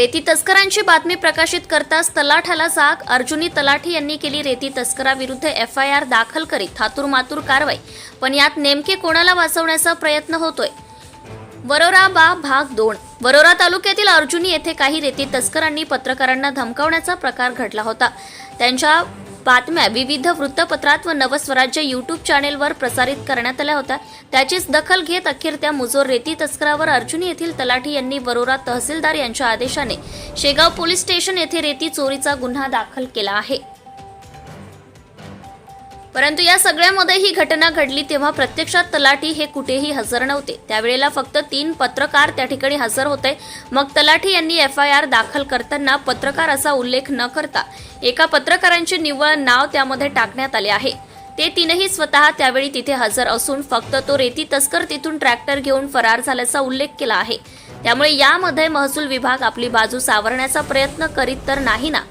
रेती तस्करांची बातमी प्रकाशित करताच तलाठाला जाग. अर्जुनी तलाठी यांनी केली रेती तस्कराविरुद्ध एफ आय आर दाखल करीत थातूरमातूर कारवाई. पण यात नेमके कोणाला वाचवण्याचा प्रयत्न होतोय? वरोरा बा भाग दोन. वरोरा तालुक्यातील अर्जुनी येथे काही रेती तस्करांनी पत्रकारांना धमकावण्याचा प्रकार घडला होता. त्यांच्या बातम्या विविध वृत्तपत्रात व नवस्वराज्य यूट्यूब चॅनेलवर प्रसारित करण्यात आल्या होत्या. त्याचीच दखल घेत अखेर त्या मुजोर रेती तस्करावर अर्जुनी येथील तलाठी यांनी वरोरा तहसीलदार यांच्या आदेशाने शेगाव पोलीस स्टेशन येथे रेती चोरीचा गुन्हा दाखल केला आहे. परंतु या सगळ्यामध्ये ही घटना घडली तेव्हा प्रत्यक्षात तलाठी हे कुठेही हजर नव्हते. त्यावेळेला फक्त तीन पत्रकार त्या ठिकाणी हजर होते. मग तलाठी यांनी एफ आय आर दाखल करताना पत्रकार असा उल्लेख न करता एका पत्रकारांचे निव्वळ नाव त्यामध्ये टाकण्यात आले आहे. ते तीनही स्वतः त्यावेळी तिथे हजर असून फक्त तो रेती तस्कर तिथून ट्रॅक्टर घेऊन फरार झाल्याचा उल्लेख केला आहे. त्यामुळे यामध्ये महसूल विभाग आपली बाजू सावरण्याचा प्रयत्न करीत तर नाही ना?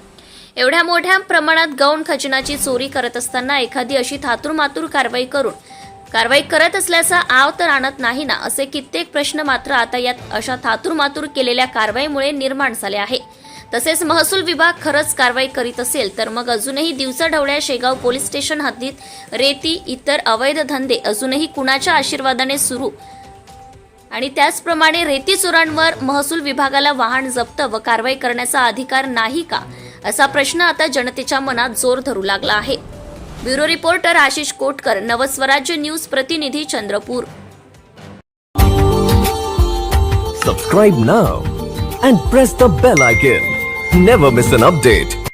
एवढ्या मोठ्या प्रमाणात गौण खजिनाची चोरी करत असताना एखादी अशी थातूरमातूर कारवाई करून कारवाई करत असल्याचा आव तर आणत नाही ना असे कित्येक प्रश्न मात्र आता यात अशा थातूरमातूर केलेल्या कारवाईमुळे निर्माण झाले आहे. तसेच महसूल विभाग खरंच कारवाई करीत असेल तर मग अजूनही दिवसाढवळ्या शेगाव पोलीस स्टेशन हद्दीत रेती इतर अवैध धंदे अजूनही कुणाच्या आशीर्वादाने सुरू? आणि त्याचप्रमाणे रेती चोरांवर महसूल विभागाला वाहन जप्त व कारवाई करण्याचा अधिकार नाही का? असा प्रश्न आता जनतेच्या मनात जोर धरू लागला आहे. Bureau reporter Ashish Kotkar Navswarajya news प्रतिनिधी Chandrapur. Subscribe now and press the bell icon never miss an update